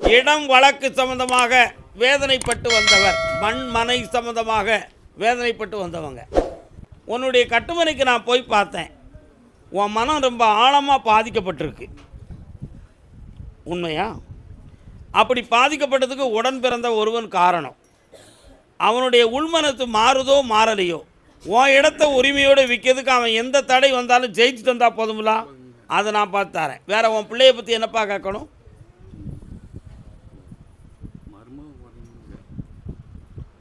இடம் வழக்கு சம்பந்தமாக வேதனைப்பட்டு வந்தவர் மண் மனை சம்பந்தமாக வேதனைப்பட்டு வந்தவங்க. உன்னுடைய கட்டுமனைக்கு நான் போய் பார்த்தேன். உன் மனம் ரொம்ப ஆழமாக பாதிக்கப்பட்டிருக்கு. உண்மையா? அப்படி பாதிக்கப்பட்டதுக்கு உடன் பிறந்த ஒருவன் காரணம். அவனுடைய உள்மனத்து மாறுதோ மாறலையோ? உன் இடத்த உரிமையோடு விற்கிறதுக்கு அவன் எந்த தடை வந்தாலும் ஜெயிச்சுட்டு வந்தால் போதுமில்ல அதை நான் பார்த்து தரேன். வேற உன் பிள்ளைய பற்றி என்னப்பா கேட்கணும்?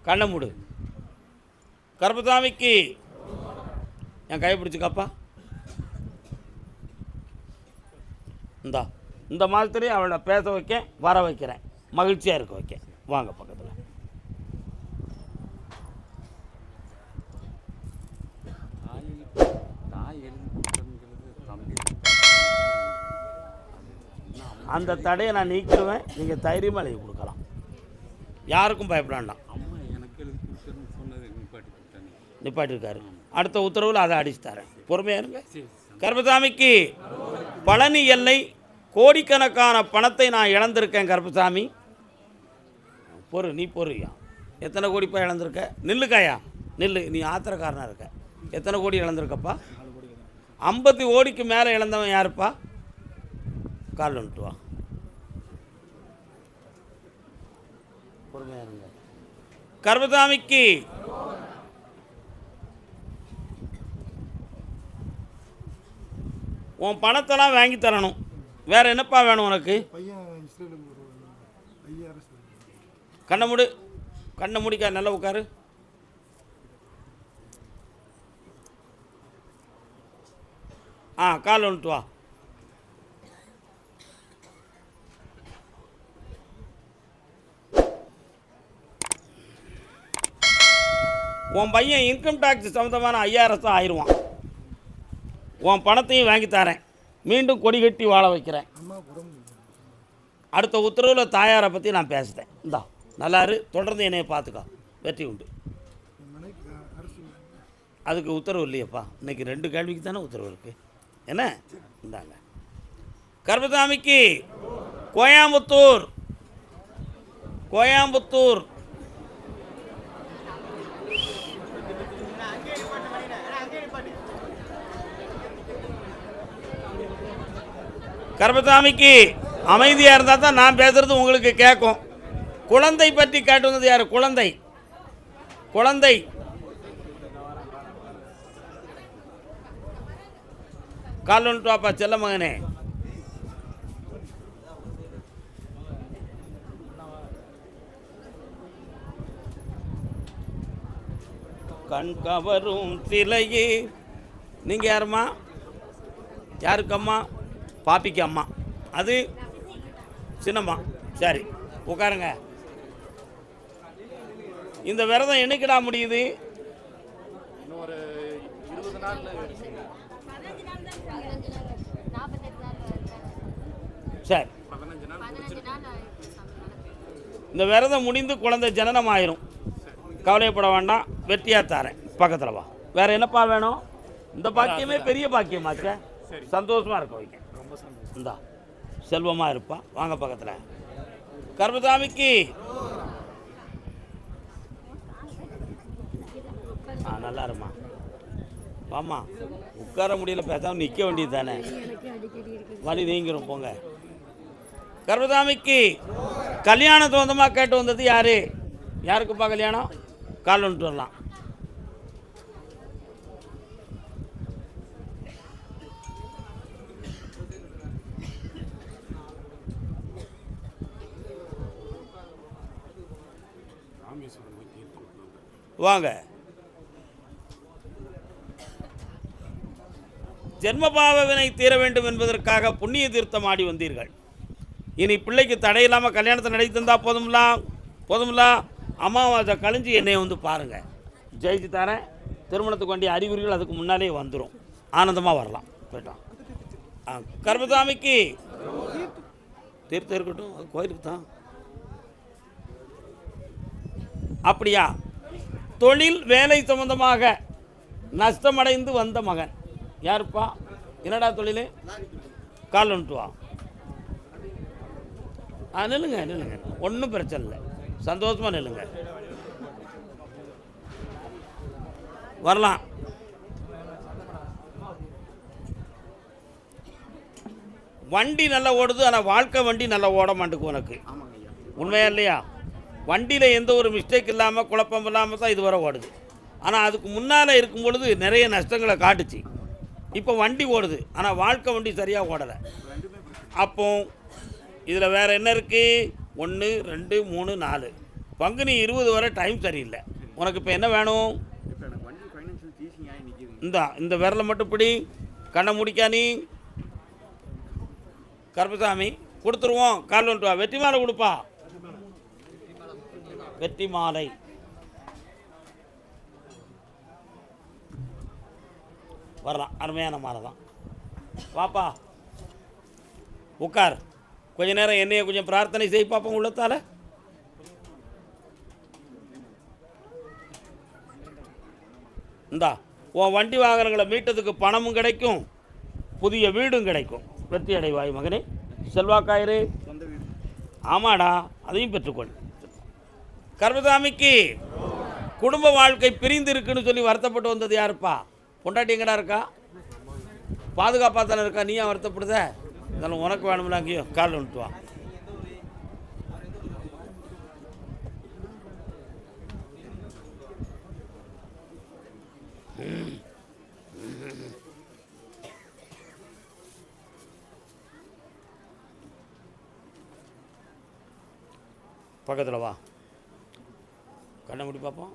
கண்ணை மூடு. கருப்பசாமிக்கு என் கையை பிடிச்சிக்கப்பா இந்தா இந்த மாதிரி அவளை பேச வைக்க வர வைக்கிறேன். மகிழ்ச்சியாக இருக்க வைக்க. வாங்க பக்கத்தில். அந்த தடையை நான் நீக்கிடுவேன். நீங்கள் தைரியமாக எழுதி கொடுக்கலாம். யாருக்கும் பயப்பட வேண்டாம் அம்மா எனக்கு எழுதி கொடுத்ததுன்னு சொன்னது நிப்பாட்டி கொடுத்தாங்க நிப்பாட்டிருக்காரு. அடுத்த உத்தரவில் அதை அடிச்சு தரேன் பொறுமையாக இருங்க கருப்பசாமிக்கு பழனி எல்லை கோடிக்கணக்கான பணத்தை நான் இழந்திருக்கேன் கருப்பசாமி. பொறு நீ பொறுயா எத்தனை கோடிப்பா இழந்திருக்க? நில்லுக்காயா நில்லு நீ ஆத்திரக்காரனாக இருக்க. எத்தனை கோடி இழந்திருக்கப்பா? ஐம்பத்தி கோடிக்கு மேலே இழந்தவன் யாருப்பா? கால் வந்துட்டு வா. பொறுமையாக இருங்க. கருப்பசாமிக்கு உன் பணத்தெல்லாம் வாங்கி தரணும். வேறு என்னப்பா வேணும் உனக்கு? கண்ணை முடி. கண்ணை முடிக்கா நல்லா உட்காரு. ஆ கால் வந்துட்டு வா. உன் பையன் இன்கம் டேக்ஸ் சம்மந்தமான ஐஆர்எஸ் ஆயிடுவான். உன் பணத்தையும் வாங்கி தரேன். மீண்டும் கொடி கட்டி வாழ வைக்கிறேன். அடுத்த உத்தரவில் தாயாரை பற்றி நான் பேசுகிறேன் இந்தா நல்லாரு தொடர்ந்து என்னைய பார்த்துக்கோ வெற்றி உண்டு. அதுக்கு உத்தரவு இல்லையப்பா. இன்னைக்கு ரெண்டு கேள்விக்கு தானே உத்தரவு இருக்குது என்ன? இந்தாங்க. கர்மசாமிக்கு கோயம்புத்தூர். கோயம்புத்தூர். கர்மசாமிக்கு அமைதியாக இருந்தால் தான் நான் பேசுகிறது உங்களுக்கு கேட்கும் குழந்தை பற்றி காட்டுவது யார்? குழந்தை. குழந்தை. கால் வந்துட்டு வாப்பா செல்ல மகனே. கண் கவரும் சிலையே. நீங்கள் யாரும்மா? யாருக்கம்மா? பாப்பிக்கு அம்மா. அது சின்னம்மா. சரி உட்காருங்க. இந்த விரதம் என்னைக்குடா முடியுது? சரி. இந்த விரதம் முடிந்து குழந்தை ஜனனம் ஆயிரும் கவலைப்பட வேண்டாம். வெற்றியாக தரேன். பக்கத்தில் வா. வேற என்னப்பா வேணும்? இந்த பாக்கியமே பெரிய பாக்கியமாச்சே. சந்தோஷமா இருக்க வைக்க இந்தா செல்வமாக இருப்பா. வாங்க பக்கத்தில். கர்மசாமிக்கு ஆ நல்லா இருமா வாம்மா. உட்கார முடியல பேசாமல் நிற்க வேண்டியது தானே வலி நீங்கிறோம் போங்க. கர்மசாமிக்கு கல்யாணம் சொந்தமாக கேட்டு வந்தது யார்? யாருக்குப்பா கல்யாணம்? கால் வந்துட்டு வரலாம் ராமேஸ்வரம் போய் தீர்த்து கொடுத்தாங்க வாங்க. ஜென்மபாவ வினை தீர வேண்டும் என்பதற்காக புண்ணிய தீர்த்தம் ஆடி வந்தீர்கள். இனி பிள்ளைக்கு தடையில்லாமல் கல்யாணத்தை நடத்தி தந்தால் போதும்லா? போதும்லா? அமாவாசை கழிஞ்சு என்னை வந்து பாருங்கள் ஜெயிச்சு தரேன் திருமணத்துக்கு வேண்டிய அறிகுறிகள் அதுக்கு முன்னாலே வந்துடும் ஆனந்தமாக வரலாம். போயிட்டோம். ஆ கர்மசாமிக்கு. தீர்த்தம் இருக்கட்டும் அது கோயிலுக்கு தான். அப்படியா? தொழில் வேலை சம்பந்தமாக நஷ்டமடைந்து வந்த மகன். யாருப்பா? என்னடா தொழில்? கால் வந்துட்டு வா ஆ நில்லுங்க நில்லுங்க. ஒன்றும் பிரச்சனை இல்லை. சந்தோஷமாக நில்லுங்க. வரலாம். வண்டி நல்லா ஓடுது ஆனால் வாழ்க்கை வண்டி நல்லா ஓட மாட்டேங்குது உனக்கு. உண்மையா இல்லையா? வண்டியில் எந்த ஒரு மிஸ்டேக் இல்லாமல் குழப்பம் இல்லாமல் தான் இதுவரை ஓடுது. ஆனால் அதுக்கு முன்னால் இருக்கும் பொழுது நிறைய நஷ்டங்களை காட்டுச்சு. இப்போ வண்டி ஓடுது. ஆனால் வாழ்க்கை வண்டி சரியாக ஓடலை. அப்போ இதில் வேறு என்ன இருக்குது ஒன்று ரெண்டு மூணு நாலு. பங்குனி இருபது வரை டைம் சரியில்லை. உனக்கு இப்போ என்ன வேணும்? இந்த இந்த விரலை மட்டும் பிடி. கண்ணை முடிக்கா நீ. கருப்பசாமி கொடுத்துருவோம். கால் வந்துட்டு வா. வெற்றி மாலை கொடுப்பா. வெற்றி மாலை வரலாம். அருமையான மாலை தான். வாப்பா. உட்கார் கொஞ்ச நேரம் என்னைய கொஞ்சம் பிரார்த்தனை செய் பார்ப்போம் உள்ளத்தால. இந்தா உன் வண்டி வாகனங்களை மீட்டதுக்கு பணமும் கிடைக்கும் புதிய வீடும் கிடைக்கும். வெற்றி அடைவாய் மகனே. செல்வாக்காயிரு. ஆமாடா அதையும் பெற்றுக்கொள். கர்மசாமிக்கு குடும்ப வாழ்க்கை பிரிந்து இருக்குன்னு சொல்லி வருத்தப்பட்டு வந்தது யாருப்பா? பொண்டாட்டி எங்கடா இருக்கா? பாதுகாப்பாக தானே இருக்கா? நீ ஏன் வருத்தப்படுத? இதெல்லாம் உனக்கு வேணும்ல அங்கேயும் கால் வந்துட்டு வா. பக்கத்தில் வா. கண்ணை மூடி பார்ப்போம்.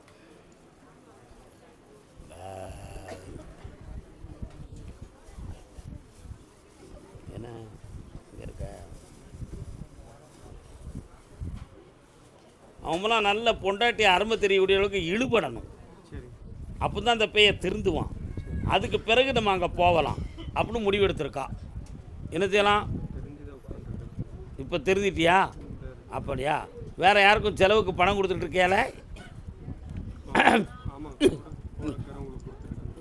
என்ன? இங்கே இருக்க. அவங்களாம் நல்ல பொண்டாட்டி அருமை தெரியக்கூடிய அளவுக்கு இழுபடணும். சரி. அப்போ தான் அந்த பேயை திருந்துவான். அதுக்கு பிறகு நம்ம அங்கே போகலாம். அப்படின்னு முடிவெடுத்திருக்கா. என்ன செய்யலாம்? இப்போ திருந்திட்டியா? அப்படியா? வேற யாருக்கும் செலவுக்கு பணம் கொடுத்துட்டு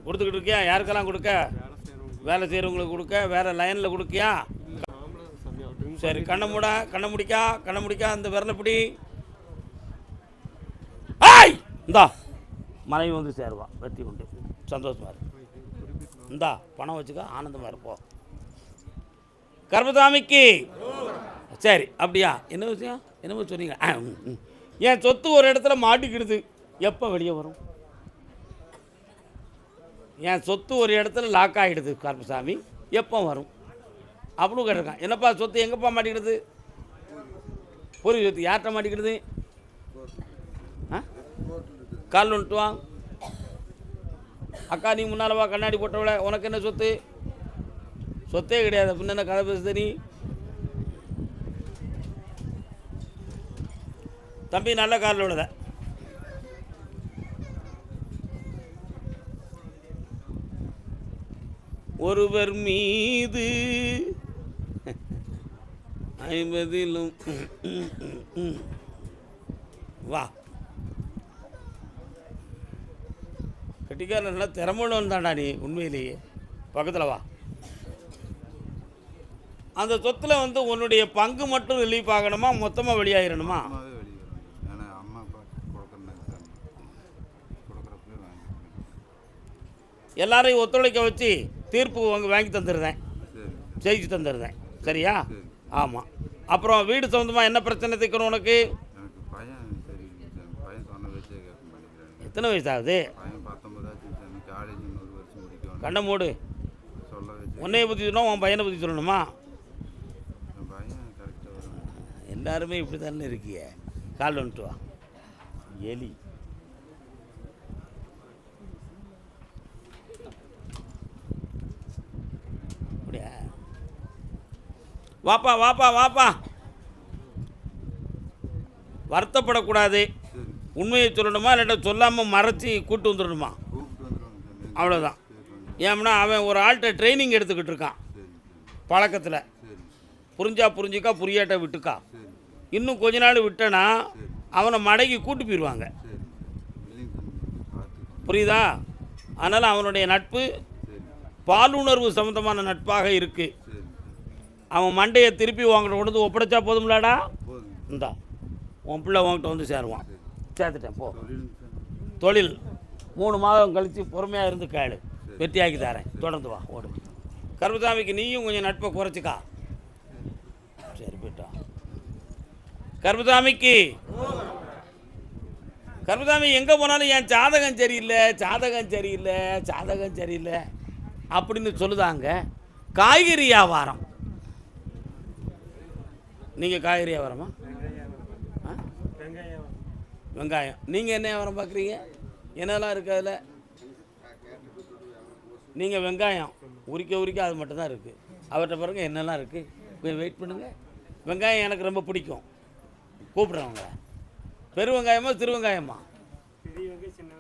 கொடுத்துக்கிட்டு இருக்கியா? யாருக்கெல்லாம் கொடுக்க? வேலை செய்கிறவங்களுக்கு கொடுக்க? வேறு லைனில் கொடுக்கியா? சரி கண்ணை மூட கண்ணை முடிக்கா கண்ணை முடிக்கா அந்த விரலை பிடி. ஆய் இந்தா மனைவி வந்து சேருவா வெற்றி உண்டு. சந்தோஷமாக இருக்கு இந்தா பணம் வச்சுக்க ஆனந்தமாக இருப்போம் கர்மசாமிக்கு. சரி அப்படியா? என்ன விஷயம்? என்னமோ சொன்னீங்க. என் சொத்து ஒரு இடத்துல மாட்டிக்கிடுது. எப்போ வெளியே வரும்? என் சொத்து ஒரு இடத்துல லாக் ஆகிடுது கருப்பசாமி. எப்போ வரும்? அப்படின்னு கேட்டிருக்கான். என்னப்பா சொத்து எங்கேப்பா மாட்டிக்கிடுது? பூர்வீக சொத்து யார்கிட்ட மாட்டிக்கிடுது? ஆ? கால் வந்துட்டு அக்கா நீ முன்னால் வா கண்ணாடி போட்டவள. உனக்கு என்ன சொத்து? சொத்தே கிடையாது. அப்படின்னு என்ன கதை பேசுது நீ? தம்பி நல்ல காலில் விழுத ஒருவர் மீது. ஐம்பதிலும். வா. கட்டிக்கார நல்லா திறமையுள்ளவன் தான்டா நீ உண்மையிலேயே. பக்கத்தில் வா. அந்த சொத்தில் வந்து உன்னுடைய பங்கு மட்டும் ரிலீஃப் ஆகணுமா? மொத்தமாக வெளியாயிரணுமா? அம்மாவே வெளியே வரும் ஏன்னா அம்மா அப்பா கொடுக்குறேன் சார் கொடுக்குறப்பவே வாங்கி எல்லாரையும் ஒத்துழைக்க வச்சு தீர்ப்பு வாங்கி வாங்கி தந்துடுறேன் ஜெயிச்சு தந்துடுறேன் சரியா? சரி ஆமாம் அப்புறம் வீடு சம்மந்தமாக என்ன பிரச்சனை தீர்க்கணும் உனக்கு? எத்தனை வயசு ஆகுது? கண்ணை மூடு. உன்னைய பற்றி சொல்லணும் உன் பையனை பற்றி சொல்லணுமா? எல்லாருமே இப்படி தானே இருக்கிய. கால் வந்துட்டு வா. எலி அப்படியா வாப்பா வாப்பா வாப்பா. வருத்தப்படக்கூடாது. உண்மையை சொல்லணுமா இல்லாட்ட சொல்லாமல் மறைச்சி கூட்டு வந்துடணுமா? அவ்வளோதான் ஏம்னா அவன் ஒரு ஆள்கிட்ட ட்ரைனிங் எடுத்துக்கிட்டு இருக்கான். பழக்கத்தில். புரிஞ்சா புரிஞ்சிக்கா புரியாட்ட விட்டுக்கா. இன்னும் கொஞ்ச நாள் விட்டனா அவனை மடக்கி கூட்டு போயிடுவாங்க புரியுதா? அதனால் அவனுடைய நட்பு பாலுணர்வு சம்மந்தமான நட்பாக இருக்குது அவன் மண்டையை திருப்பி வாங்கின கொண்டு வந்து ஒப்படைச்சா போதும்லாடா? போதும். இந்தா உன் பிள்ளை உன்கிட்ட வந்து சேருவான். சேர்த்துட்டேன் போ. தொழில். மூணு மாதம் கழித்து பொறுமையாக இருந்து கேளு. வெற்றியாக்கி தரேன். தொடர்ந்து வா ஓடு. கருப்பசாமிக்கு நீயும் கொஞ்சம் நட்பை குறைச்சிக்கா. சரி போயிட்டா கருப்பசாமிக்கு. கருப்பசாமி எங்கே போனாலும் என் ஜாதகம் சரியில்லை ஜாதகம் சரியில்லை ஜாதகம் சரியில்லை அப்படின்னு சொல்லுதாங்க. காய்கறி வியாபாரம். நீங்கள் காய்கறி வியாபாரமா? ஆ? வெங்காயம். வெங்காயம் நீங்கள் என்ன வியாபாரம் பார்க்குறீங்க என்னெல்லாம் இருக்குது அதில்? நீங்கள் வெங்காயம். உரிக்க உரிக்க அது மட்டும்தான் இருக்குது அவர்கிட்ட பாருங்கள் என்னெல்லாம் இருக்குது கொஞ்சம் வெயிட் பண்ணுங்கள் வெங்காயம் எனக்கு ரொம்ப பிடிக்கும். கூப்பிட்றவங்க பெரு வெங்காயமா சிறு வெங்காயமா? சின்ன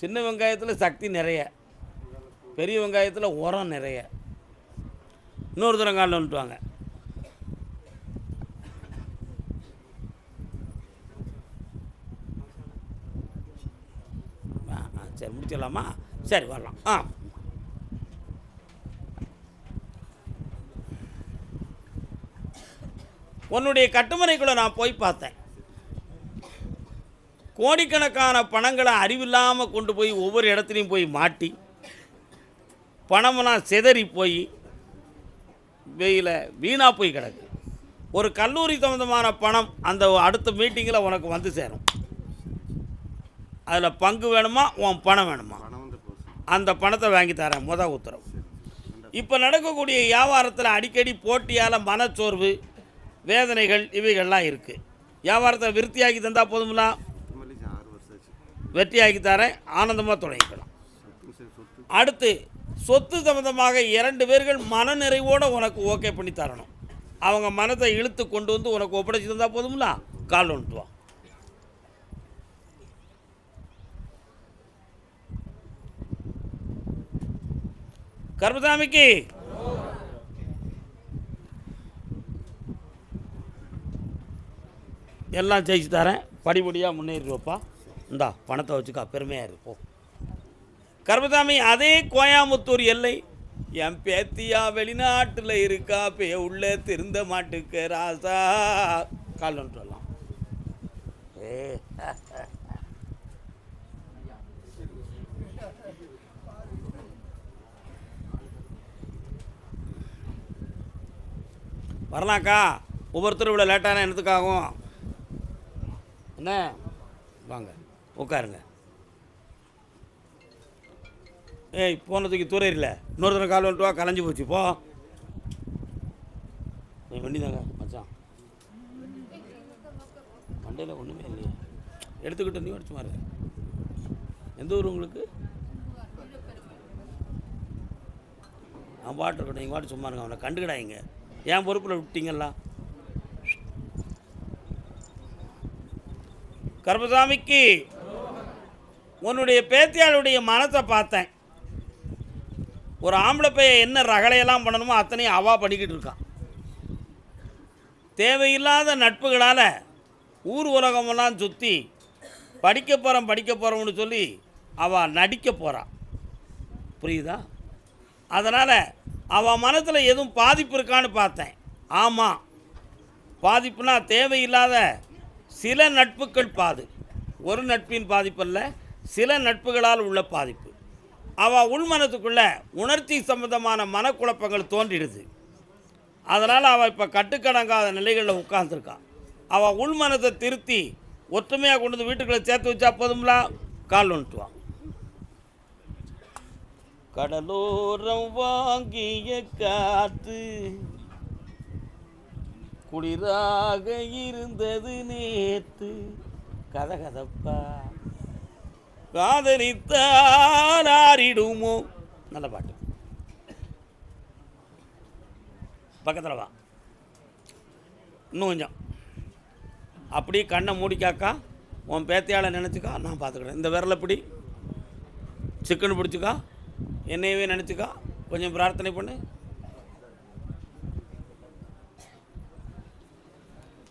சின்ன வெங்காயத்தில் சக்தி நிறைய. பெரிய வெங்காயத்தில் உரம் நிறைய. இன்னொரு தரம் காலில் வந்துட்டு வாங்க ஆ ஆ, சரி முடிச்சிடலாமா? சரி வரலாம். ஆ. உன்னுடைய கட்டுமனைக்குள்ளே நான் போய் பார்த்தேன். கோடிக்கணக்கான பணங்களை அறிவில்லாமல் கொண்டு போய் ஒவ்வொரு இடத்துலையும் போய் மாட்டி பணமெல்லாம் சிதறி போய் வெயில் வீணாக போய் கிடக்கு. ஒரு கல்லூரி சம்மந்தமான பணம் அந்த அடுத்த மீட்டிங்கில் உனக்கு வந்து சேரும். அதில் பங்கு வேணுமா உன் பணம் வேணுமா? அந்த பணத்தை வாங்கி தரேன் முத உத்தரவு. இப்போ நடக்கக்கூடிய வியாபாரத்தில் அடிக்கடி போட்டியால் மனச்சோர்வு வேதனைகள் இவைகள்லாம் இருக்குது வியாபாரத்தை விருத்தியாக்கி தந்தால் போதுங்களா மல்லி ஆறு வருஷம் ஆச்சு. வெற்றியாக்கி தரேன் ஆனந்தமாக தொடங்கிக்கலாம். அடுத்து சொத்து சம்பந்தமாக இரண்டு பேர்கள் மனநிறைவோடு உனக்கு ஓகே பண்ணி தரணும். அவங்க மனத்தை இழுத்து கொண்டு வந்து உனக்கு ஒப்படைச்சு தந்தால் போதுங்களா கால் வந்துட்டு கர்மசாமிக்கு. எல்லாம் ஜெயிச்சு தரேன். படிப்படியாக முன்னேறிடுவப்பா. இந்தா பணத்தை வச்சுக்கா பெருமையாக இருப்போம் கர்மசாமி அதே கோயாமுத்தூர் எல்லை. என் பேத்தியா வெளிநாட்டில் இருக்கா பே உள்ள திருந்த மாட்டுக்கு ராசா. கால் சொல்லலாம் வரலாம். ஏ வரலாம்க்கா ஒவ்வொருத்தரும் இவ்வளோ லேட்டான என்னத்துக்காகும்? என்ன? வாங்க உட்காருங்க. ஏய் போனதுக்கு தூரையில இன்னொரு தடவை கால் வந்துட்டு வா கலைஞ்சு போச்சு போ. வண்டி தாங்க மச்சான். மண்டையில் ஒன்றுமே இல்லையே. எடுத்துக்கிட்டு நீ அடிச்சு மாறு எந்த ஊர் உங்களுக்கு? நான் பாட்டு இருக்கட்டும் நீங்கள் பாட்டு சும்மா இருங்க அவனை கண்டுக்கிடாங்க என் பொறுப்பில் விட்டீங்களா கருப்பசாமிக்கு உன்னுடைய பேத்தியாளுடைய மனத்தை பார்த்தேன். ஒரு ஆம்பளை பைய என்ன ரகலையெல்லாம் பண்ணணுமோ அத்தனையும் அவா பண்ணிக்கிட்டு இருக்கான். தேவையில்லாத நட்புகளால் ஊர் உலகமெல்லாம் சுற்றி படிக்க போகிறோம் படிக்க போகிறோம்னு சொல்லி அவள் நடிக்க போகிறான் புரியுதா? அதனால் அவன் மனசில் எதுவும் பாதிப்பு இருக்கான்னு பார்த்தேன். ஆமாம் பாதிப்புனா தேவையில்லாத சில நட்புகள் பாது. ஒரு நட்பின் பாதிப்பல்ல சில நட்புகளால் உள்ள பாதிப்பு. அவள் உள்மனத்துக்குள்ள உணர்ச்சி சம்பந்தமான மனக்குழப்பங்கள் தோன்றிடுது. அதனால் அவள் இப்போ கட்டுக்கடங்காத நிலைகளில் உட்காந்துருக்கான் அவள் உள்மனத்தை திருத்தி ஒற்றுமையாக கொண்டு வந்து வீட்டுக்குள்ளே சேர்த்து வச்சா போதும்ல? கால் ஒன்றுட்டுவான் கடலோரம் வாங்கிய காற்று குளிராக இருந்தது நேத்து. கதகதப்பா. காதலித்தால் ஆறிடுமோ? நல்ல பாட்டு. பக்கத்தில் வா. இன்னும் கொஞ்சம். அப்படியே கண்ணை மூடிக்காக்கா உன் பேத்தையால் நினச்சிக்கா நான் பார்த்துக்கிறேன் இந்த விரலை பிடி. சிக்கன் பிடிச்சிக்கா என்னையவே நினச்சிக்கா. கொஞ்சம் பிரார்த்தனை பண்ணு.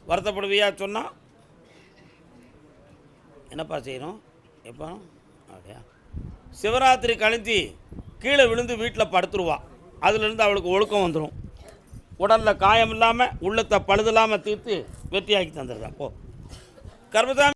வருத்தப்படுவியா சொன்னா? என்னப்பா செய்யணும்? எப்போ? அப்படியா? சிவராத்திரி கழிஞ்சி கீழே விழுந்து வீட்டில் படுத்துருவா. அதுலேருந்து அவளுக்கு ஒழுக்கம் வந்துடும் உடலில் காயம் இல்லாமல் உள்ளத்தை பழுதில்லாமல் தீர்த்து வெற்றியாக்கி தந்துடுறேன். போ. கர்மசாமி